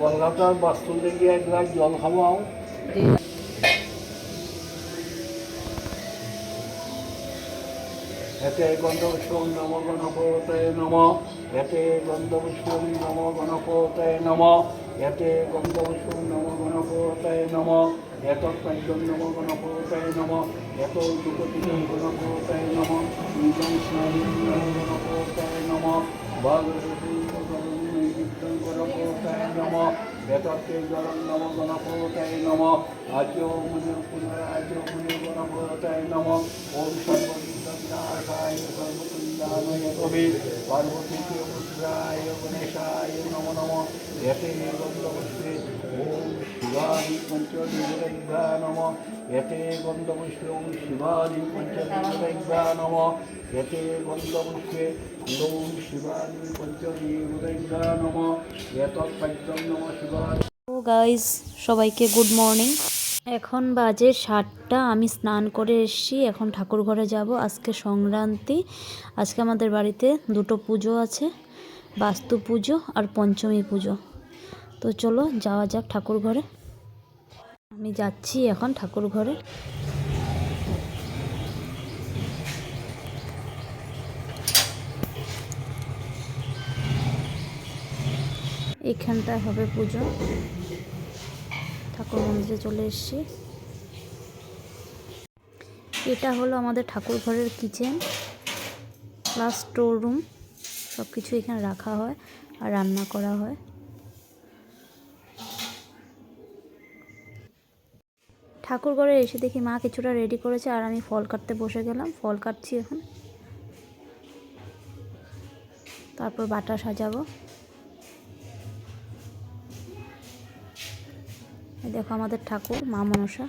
কলকাতার বাস্তু থেকে এক গ্লাস জল খাওয়াও এতে নম গণপতয়ে নম। এতে গন্ধপুষ্পং নম গণপতয়ে নম এতে গন্ধপুষ্পং নম গণপতয়ে নম এত পঞ্চম নম গণপতয়ে নম এত দুপতিং গণপতয়ে নম ইদং স্নায়ুং গণপতয়ে নম নৈবিদ্যং গণপতয়ে নম এতত্তে জলং নম গণপতয়ে নম আর্য মুনি পুনরার্য মুনি গণপতয়ে নম ওম সর্বকুঞ্জানয় কবি পার্বতীকে রুদ্রায় গণেশায় নম নম। এতে গন্ধপুষ্পে ওম শিবানি পঞ্চদেবৈভ্যা নম। এতে গন্ধপুষ্পে ওম শিবানি পঞ্চদেবৈভ্যা নম। এতে গন্ধপুষ্পে ওম শিবানি পঞ্চদেবৈভ্যা নম। এতৎ পঞ্চম নম শিবানি তো গাইজ সবাইকে গুড মর্নিং এখন বাজে সাতটা, আমি স্নান করে এসেছি, এখন ঠাকুর ঘরে যাব, আজকে সংক্রান্তি, আজকে আমাদের বাড়িতে দুটো পুজো আছে, বাস্তু পুজো আর পঞ্চমী পুজো। তো চলো, যাওয়া যাক ঠাকুর ঘরে। আমি যাচ্ছি এখন ঠাকুর ঘরে। এখানটায় হবে পুজো। ঠাকুর মন্দিরে চলে এসেছি। এটা হলো আমাদের ঠাকুর ঘরের কিচেন প্লাস স্টোর রুম সব কিছু এখানে রাখা হয় আর রান্না করা হয়। ঠাকুর ঘরে এসে দেখি মা কিছুটা রেডি করেছে আর আমি ফল কাটতে বসে গেলাম, ফল কাটছি এখন। তারপর বাটা সাজাবো। দেখো আমাদের ঠাকুর, মা মনসা।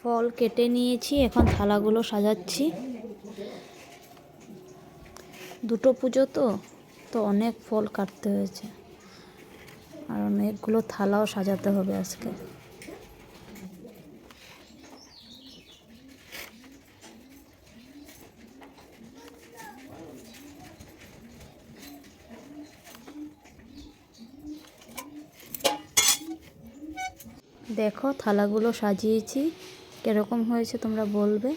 ফল কেটে নিয়েছি, এখন থালাগুলো সাজাচ্ছি। দুটো পুজো তো তো অনেক ফল কাটতে হয়েছে। আর অনেকগুলো থালাও সাজাতে হবে আজকে। দেখো, থালাগুলো সাজিয়েছি। কীরকম হয়েছে তোমরা বলবে?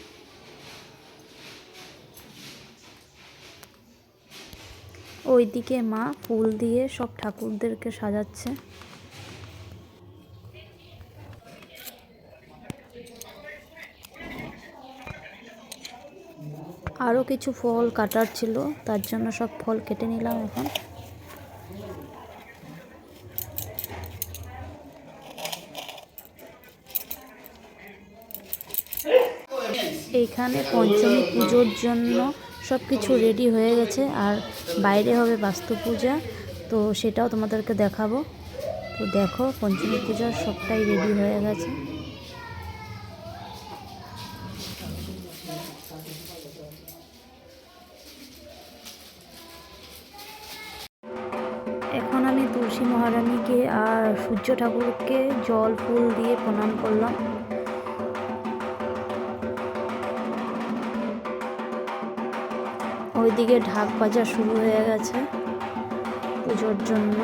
ওইদিকে মা ফুল দিয়ে সব ঠাকুরদেরকে সাজাচ্ছে। আরও কিছু ফল কাটার ছিল, তার জন্য সব ফল কেটে নিলাম এখন। এইখানে পঞ্চমী পুজোর জন্য সব কিছু রেডি হয়ে গেছে। আর বাইরে হবে বাস্তু পূজা। তো সেটাও তোমাদেরকে দেখাবো। তো দেখো, পঞ্চমী পূজার সবটাই রেডি হয়ে গেছে। এখন আমি তুলসী মহারানীকে আর সূর্য ঠাকুরকে জল ফুল দিয়ে প্রণাম করলাম। ওইদিকে ঢাক বাজা শুরু হয়ে গেছে পুজোর জন্য।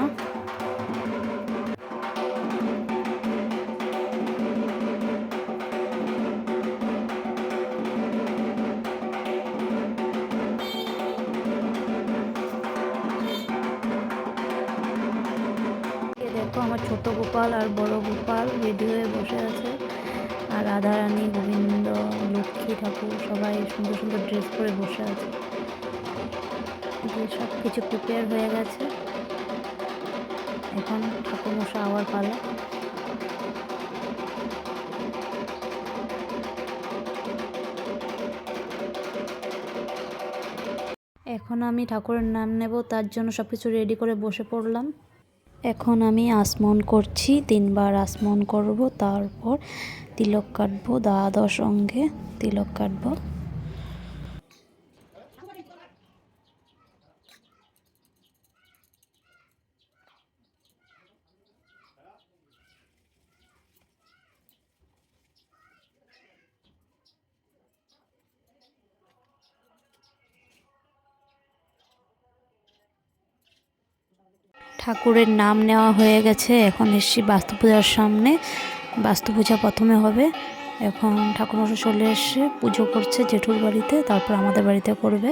দেখো আমার ছোট গোপাল আর বড় গোপাল রেডি হয়ে বসে আছে। আর রাধারানী, গোবিন্দ, লক্ষ্মী ঠাকুর সবাই সুন্দর সুন্দর ড্রেস পরে বসে আছে। সব কিছু প্রিপেয়ার হয়ে গেছে। এখন ঠাকুর মশা আবার পালা এখন আমি ঠাকুরের নাম নেব, তার জন্য সব কিছু রেডি করে বসে পড়লাম। এখন আমি আসমন করছি, তিনবার আসমন করব, তারপর তিলক কাটবো, দ্বাদশ অঙ্গে তিলক কাটবো। ঠাকুরের নাম নেওয়া হয়ে গেছে। এখন এসছি বাস্তু পূজার সামনে। বাস্তু পূজা প্রথমে হবে। এখন ঠাকুরমশাই চলে এসে পুজো করছে জেঠুর বাড়িতে, তারপর আমাদের বাড়িতে করবে।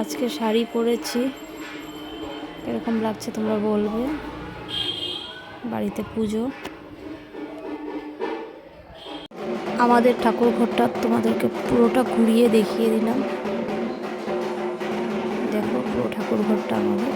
আজকে শাড়ি পরেছি। এরকম লাগছে তোমরা বলবে? বাড়িতে পুজো। আমাদের ঠাকুর ঘরটা তোমাদেরকে পুরোটা ঘুরিয়ে দেখিয়ে দিলাম। দেখো পুরো ঠাকুর ঘরটা আমাদের।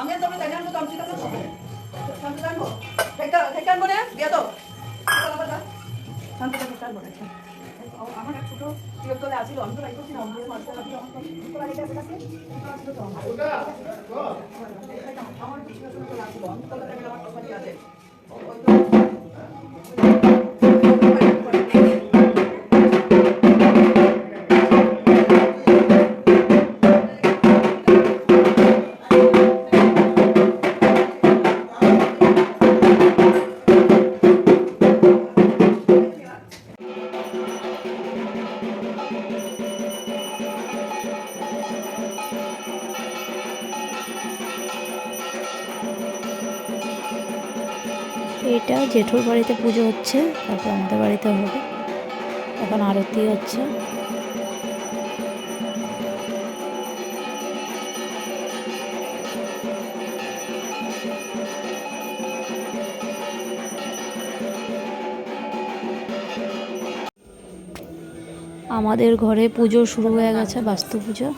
আমি তোমরা জানি আমি তো আমি ঠিক আছে শান্ত জানব থেকে থেকে আনব রে দিয়া তো শান্ত থেকে জানব রে আমার এক ছোট টিউব তলে আছিল আমি তো রাইতেছি না আমি মারতে লাগি আমার কিছু লাগল আমি তো আমার কথা দিয়ে আছে হচ্ছে, তারপর আমাদের বাড়িতে হবে। এখন আরতি হচ্ছে। আমাদের ঘরে পুজো শুরু হয়ে গেছে, বাস্তু পুজো।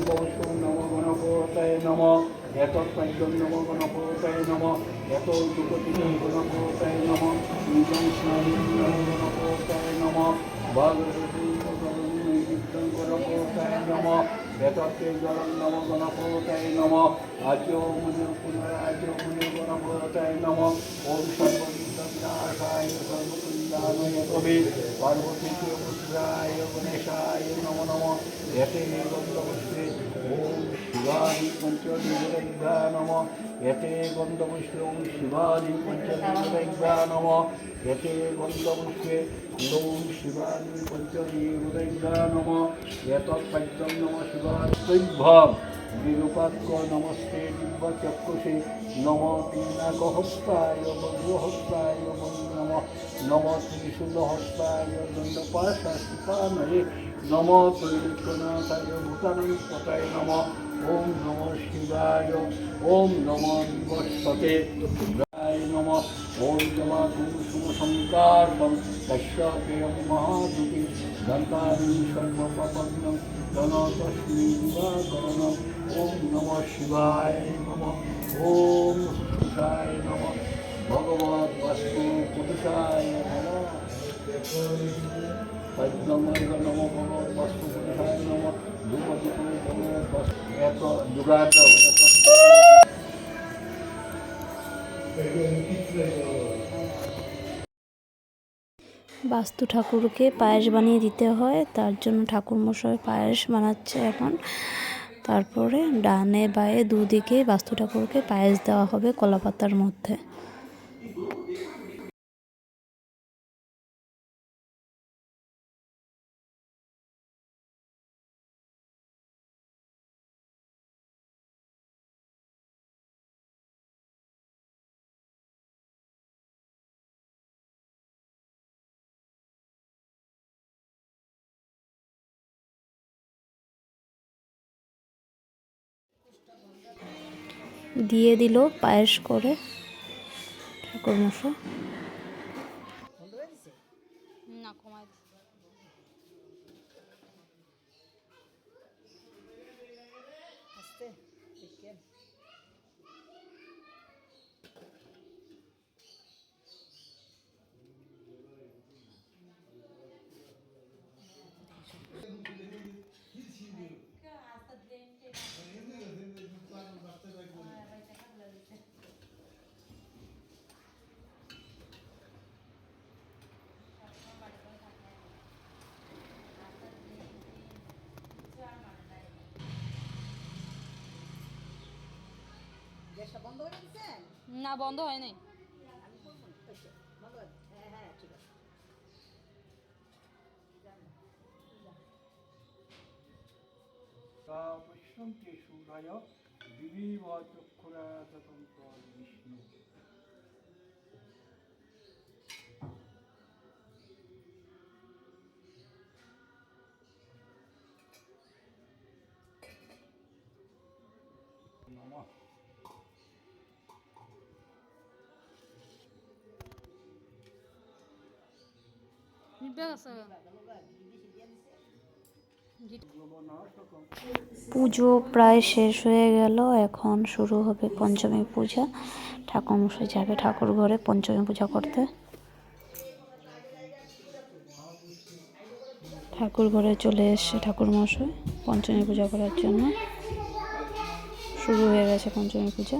গন্ধপুষ্পং নম গণপতয়ে নম। এত পঞ্চম নম এত দুপতি গণপতয়ে নম। নিজং স্নায়ু নম। গণপতয়ে নম। ভাগবতী গণপতয়ে নম। এতত্তে জলং নম গণপতয়ে ওম সর্ববিদ্যায় কবি পার্বতী পুত্রায় গণেশায় নম নম। এতে গন্ধপুষ্পে ওম শিবাজি পঞ্চদেবদা নম। এতে গন্ধপুষ্পে ওম শিবাজি পঞ্চদেবদা নম। এতে গন্ধপুষ্পে ওম শিবাজি পঞ্চদেবদা নম। এতৎ পঞ্চম নম শিবাস্তৈভ্যম। বিরূপাক্ষ নমস্তে দিব্যচক্ষুষে নম পিনাকহস্তায় বজ্রহস্তায় নম নম ত্রিশূলহস্তায় দণ্ডপাশাস্তিকানয়ে নম ত্রৈলোক্যনাথায় ভূতানং পতায় নম, ওম নম শিবায়, ওম নম বিবস্বতে রায় নম, ওম নমা কুসুম সংকার্পম কশ্যপেয়ম মহাদুতি দন্তানি সর্বপপন্নম তনতস্মি দিবাকরণম ওম নম শিবায় নম, ওম সুষায় নম। ভগবত বস্তু বস্তু বস্তু ঠাকুরকে পায়েস বানিয়ে দিতে হয়, তার জন্য ঠাকুর মশাই পায়েস বানাচ্ছে এখন। তারপরে ডানে বায়ে দুদিকে বাস্তু ঠাকুরকে পায়েস দেওয়া হবে কলাপাতার মধ্যে। দিয়ে দিল পায়েস করে ঠাকুর গ্যাসটা বন্ধ করে দিয়েছেন? না বন্ধ হয় নাই বন্ধ করে হ্যাঁ হ্যাঁ ঠিক আছে। চক্ষুরাতন্ত পুজো প্রায় শেষ হয়ে গেল, এখন শুরু হবে পঞ্চমী পূজা। ঠাকুরমশাই যাবে ঠাকুর ঘরে পঞ্চমী পূজা করতে। ঠাকুর ঘরে চলে এসছে ঠাকুরমশাই পঞ্চমী পূজা করার জন্য। শুরু হয়ে গেছে পঞ্চমী পূজা।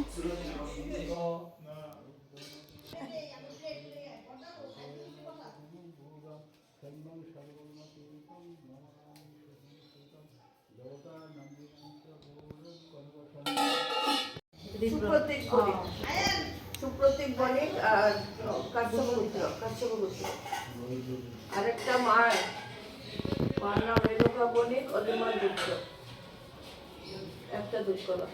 সুপ্রতীক বণিক সুপ্রতীক বণিক আর কাশ্যপ পুত্র আরেকটা মার মার নাম রেণুকা বণিক ওদের মা দুঃখ একটা দুঃখ নাম।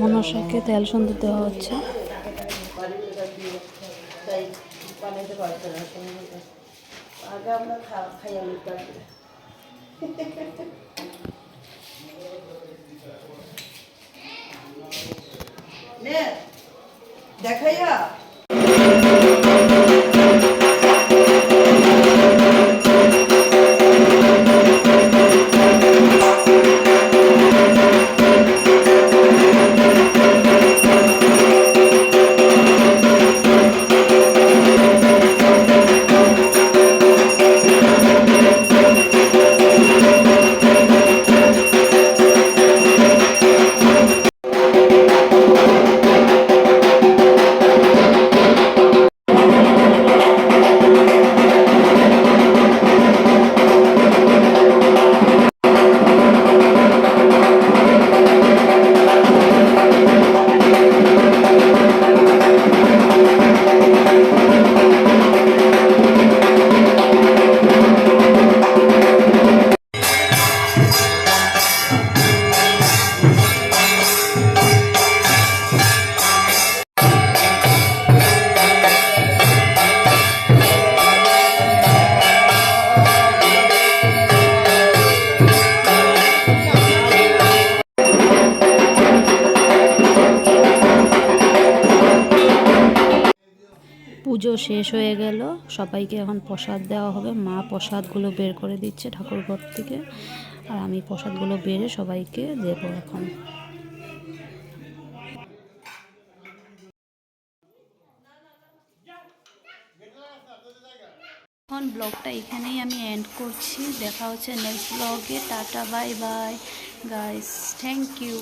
মনসাকে তেল সুন্দর দেওয়া হচ্ছে। আগে আমরা খাইয়া দেখাইয়া। শেষ হয়ে গেল। সবাইকে এখন প্রসাদ দেওয়া হবে। মা প্রসাদগুলো বের করে দিচ্ছে ঠাকুর ঘর থেকে। আর আমি প্রসাদগুলো বেড়ে সবাইকে দেবো এখন। এখন ব্লগটা এখানেই আমি এন্ড করছি। দেখা হচ্ছে নেক্সট ব্লগে tata bye bye guys thank you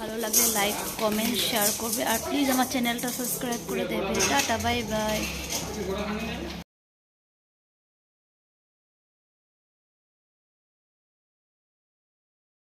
ভালো লাগলে লাইক কমেন্ট শেয়ার করবে। আর প্লিজ আমার চ্যানেলটা সাবস্ক্রাইব করে দেবে। Tata bye by